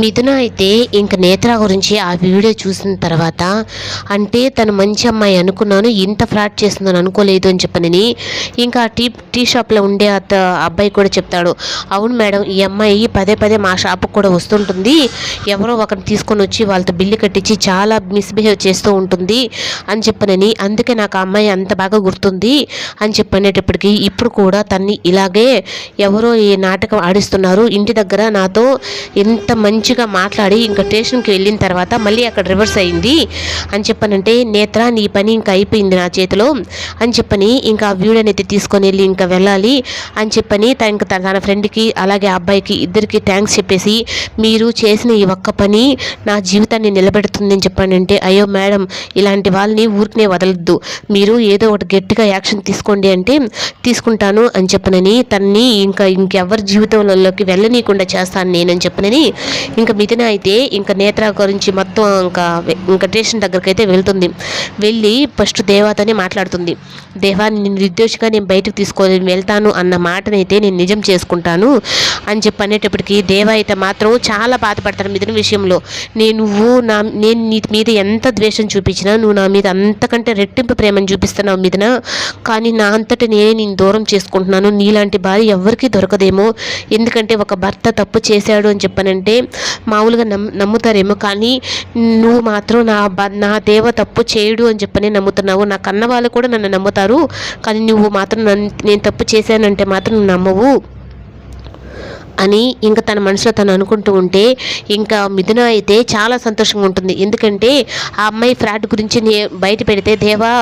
మిథున అయితే ఇంక నేత్ర గురించి ఆ వీడియో చూసిన తర్వాత అంటే తను మంచి అమ్మాయి అనుకున్నాను ఇంత ఫ్రాడ్ చేస్తుందని అనుకోలేదు అని చెప్పనని ఇంకా టీ టీ షాప్లో ఉండే అత అబ్బాయి కూడా చెప్తాడు. అవును మేడం ఈ అమ్మాయి పదే పదే మా షాప్కి కూడా వస్తుంటుంది. ఎవరో ఒకరిని తీసుకొని వచ్చి వాళ్ళతో బిల్లు కట్టించి చాలా మిస్బిహేవ్ చేస్తూ ఉంటుంది అని చెప్పనని అందుకే నాకు ఆ అమ్మాయి అంత బాగా గుర్తుంది అని చెప్పనేటప్పటికి ఇప్పుడు కూడా తన్ని ఇలాగే ఎవరో ఈ నాటకం ఆడిస్తున్నారు. ఇంటి దగ్గర నాతో ఎంత మంచిగా మాట్లాడి ఇంకా స్టేషన్కి వెళ్ళిన తర్వాత మళ్ళీ అక్కడ రివర్స్ అయింది. అని చెప్పనంటే నేత్ర నీ పని ఇంకా అయిపోయింది నా చేతిలో అని చెప్పని ఇంకా ఆ వీడియోని అయితే తీసుకొని వెళ్ళి ఇంకా వెళ్ళాలి. అని చెప్పని తన ఇంకా తన ఫ్రెండ్కి అలాగే అబ్బాయికి ఇద్దరికి థ్యాంక్స్ చెప్పేసి మీరు చేసిన ఈ ఒక్క పని నా జీవితాన్ని నిలబెడుతుంది అని చెప్పానంటే అయ్యో మేడం ఇలాంటి వాళ్ళని ఊరికనే వదలద్దు. మీరు ఏదో ఒకటి గట్టిగా యాక్షన్ తీసుకోండి అంటే తీసుకుంటాను అని చెప్పనని తన్ని ఇంకా ఇంకెవరి జీవితంలోకి వెళ్ళనీయకుండా చేస్తాను నేనని చెప్పనని ఇంకా మిథున అయితే ఇంకా నేత్ర గురించి మొత్తం ఇంకా ఇంకా స్టేషన్ దగ్గరికి అయితే వెళ్తుంది. వెళ్ళి ఫస్ట్ దేవాతోనే మాట్లాడుతుంది. దేవా నేను నిర్దోషిగా నేను బయటకు తీసుకొని వెళ్తాను అన్న మాటనైతే నేను నిజం చేసుకుంటాను అని చెప్పి అనేటప్పటికీ దేవ అయితే మాత్రం చాలా బాధపడతాను మిథున విషయంలో. నేను నువ్వు నా నేను నీ మీద ఎంత ద్వేషం చూపించినా నువ్వు నా మీద అంతకంటే రెట్టింపు ప్రేమను చూపిస్తున్నావు మిథున. కానీ నా అంతటి నేనే నేను దూరం చేసుకుంటున్నాను. నీలాంటి భార్య ఎవరికీ దొరకదేమో. ఎందుకంటే ఒక భర్త తప్పు చేశాడు అని చెప్పనంటే మామూలుగా నమ్ నమ్ముతారేమో కానీ నువ్వు మాత్రం నా బ నా దేవ తప్పు చేయడు అని చెప్పని నమ్ముతున్నావు. నా కన్న వాళ్ళు కూడా నన్ను నమ్ముతారు. కానీ నువ్వు మాత్రం నన్ను నేను తప్పు చేశానంటే మాత్రం నువ్వు నమ్మవు. అని ఇంకా తన మనసులో తను అనుకుంటూ ఉంటే ఇంకా మిథున అయితే చాలా సంతోషంగా ఉంటుంది. ఎందుకంటే ఆ అమ్మాయి ఫ్రాడ్ గురించి నే బయట పెడితే దేవా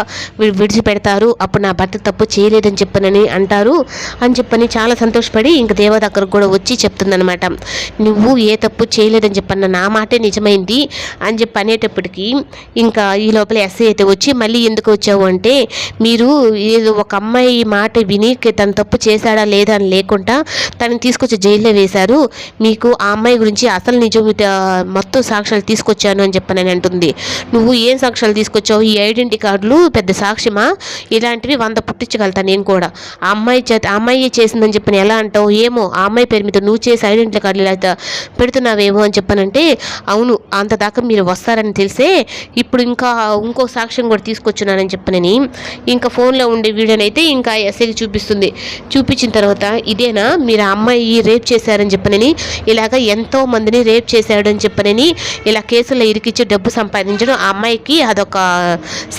విడిచిపెడతారు. అప్పుడు నా భర్త తప్పు చేయలేదని చెప్పనని అంటారు. అని చెప్పని చాలా సంతోషపడి ఇంకా దేవ దగ్గరకు కూడా వచ్చి చెప్తుందనమాట నువ్వు ఏ తప్పు చేయలేదని చెప్పన్న నా మాటే నిజమైంది. అని చెప్పి అనేటప్పటికీ ఇంకా ఈ లోపల ఎస్ఐ అయితే వచ్చి మళ్ళీ ఎందుకు వచ్చావు? అంటే మీరు ఏదో ఒక అమ్మాయి మాట విని తను తప్పు చేశాడా లేదా అని లేకుండా తనని తీసుకొచ్చి జైలు జైల్లో వేశారు. మీకు ఆ అమ్మాయి గురించి అసలు నిజం మొత్తం సాక్ష్యాలు తీసుకొచ్చాను అని చెప్పనని అంటుంది. నువ్వు ఏం సాక్ష్యాలు తీసుకొచ్చావు? ఈ ఐడెంటిటీ కార్డులు పెద్ద సాక్ష్యమా? ఇలాంటివి వంద పుట్టించగలుగుతాను నేను కూడా. ఆ అమ్మాయి చేత ఆ అమ్మాయి చేసిందని చెప్పని ఎలా అంటావు? ఏమో ఆ అమ్మాయి పేరు మీద నువ్వు చేసి ఐడెంటిటీ కార్డులు ఇలా పెడుతున్నావేమో అని చెప్పనంటే అవును అంత దాకా మీరు వస్తారని తెలిసే ఇప్పుడు ఇంకా ఇంకో సాక్ష్యం కూడా తీసుకొచ్చున్నానని చెప్పనని ఇంకా ఫోన్లో ఉండే వీడియోనైతే ఇంకా ఎస్ఐకి చూపిస్తుంది. చూపించిన తర్వాత ఇదేనా? మీరు ఆ అమ్మాయి రేప్ చేశారని చెప్పనని ఇలాగ ఎంతో మందిని రేప్ చేశాడు అని చెప్పనని ఇలా కేసులో ఇరికిచ్చి డబ్బు సంపాదించడం ఆ అమ్మాయికి అదొక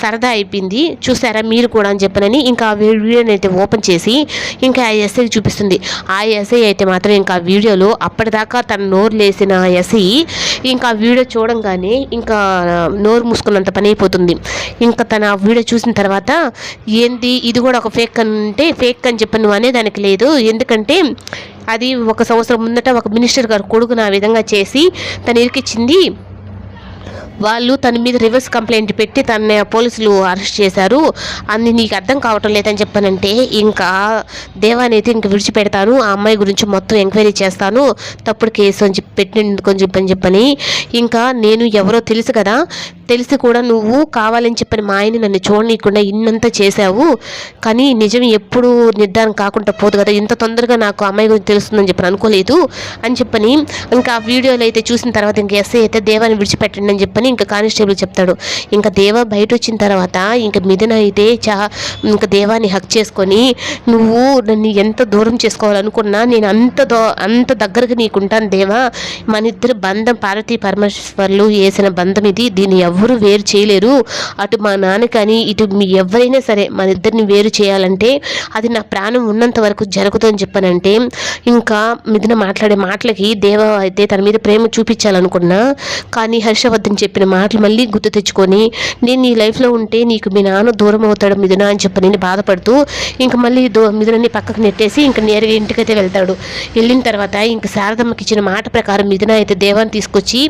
సరదా అయిపోయింది. చూసారా మీరు కూడా అని చెప్పనని ఇంకా వీడియోని అయితే ఓపెన్ చేసి ఇంకా ఆ ఎస్ఐకి చూపిస్తుంది. ఆ ఎస్ఐ అయితే మాత్రం ఇంకా ఆ వీడియోలో అప్పటిదాకా తన నోరు లేసిన ఎస్ఐ ఇంకా వీడియో చూడంగానే ఇంకా నోరు మూసుకున్నంత పని అయిపోతుంది. ఇంకా తన ఆ వీడియో చూసిన తర్వాత ఏంది ఇది కూడా ఒక ఫేక్ అంటే ఫేక్ అని చెప్పి నువ్వు అనేదానికి లేదు. ఎందుకంటే అది ఒక సంవత్సరం ముందట ఒక మినిస్టర్ గారు కొడుకును ఆ విధంగా చేసి తను ఇరికిచ్చింది. వాళ్ళు తన మీద రివర్స్ కంప్లైంట్ పెట్టి తన పోలీసులు అరెస్ట్ చేశారు. అన్ని నీకు అర్థం కావటం లేదని చెప్పానంటే ఇంకా దేవాని అయితే ఇంక విడిచిపెడతాను. ఆ అమ్మాయి గురించి మొత్తం ఎంక్వైరీ చేస్తాను. తప్పుడు కేసు అని చెప్పి పెట్టినందుకు అని చెప్పని చెప్పని. ఇంకా నేను ఎవరో తెలుసు కదా తెలిసి కూడా నువ్వు కావాలని చెప్పని మా ఆయన నన్ను చూడనీయకుండా ఇన్నంత చేశావు. కానీ నిజం ఎప్పుడు నిర్ధారణ కాకుండా పోదు కదా. ఇంత తొందరగా నాకు అమ్మాయి గురించి తెలుస్తుందని చెప్పి అనుకోలేదు అని చెప్పని ఇంకా ఆ వీడియోలు అయితే చూసిన తర్వాత ఇంకా ఎస్ఐ అయితే దేవాన్ని విడిచిపెట్టండి అని చెప్పని ఇంకా కానిస్టేబుల్ చెప్తాడు. ఇంకా దేవా బయట వచ్చిన తర్వాత ఇంకా మిథున అయితే చా ఇంకా దేవాన్ని హక్ చేసుకొని నువ్వు నన్ను ఎంత దూరం చేసుకోవాలనుకున్నా నేను అంత దో అంత దగ్గరకు నీకుంటాను దేవా. మన ఇద్దరు బంధం పార్వతీ పరమేశ్వర్లు వేసిన బంధం ఇది. దీన్ని ఎవ్వరూ వేరు చేయలేరు. అటు మా నాన్న కానీ ఇటు మీ ఎవరైనా సరే మన ఇద్దరిని వేరు చేయాలంటే అది నా ప్రాణం ఉన్నంత వరకు జరుగుతుందని చెప్పానంటే ఇంకా మిథున మాట్లాడే మాటలకి దేవ అయితే తన మీద ప్రేమ చూపించాలనుకున్నా కానీ హర్షవర్ధన్ చెప్పిన మాటలు మళ్ళీ గుర్తు తెచ్చుకొని నేను నీ లైఫ్లో ఉంటే నీకు మీ నాన్న దూరం అవుతాడు మిథున అని చెప్పి నేను బాధపడుతూ ఇంకా మళ్ళీ దో మిథునని పక్కకు నెట్టేసి ఇంకా నేరుగా ఇంటికైతే వెళ్తాడు. వెళ్ళిన తర్వాత ఇంకా శారదమ్మకి ఇచ్చిన మాట ప్రకారం మిథున అయితే దేవాన్ని తీసుకొచ్చి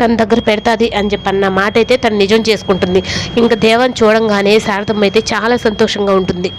తన దగ్గర పెడతాది అని చెప్పి అన్న మాట అయితే అయితే తను నిజం చేసుకుంటుంది. ఇంకా దేవాన్ని చూడంగానే శారదమ్మ అయితే చాలా సంతోషంగా ఉంటుంది.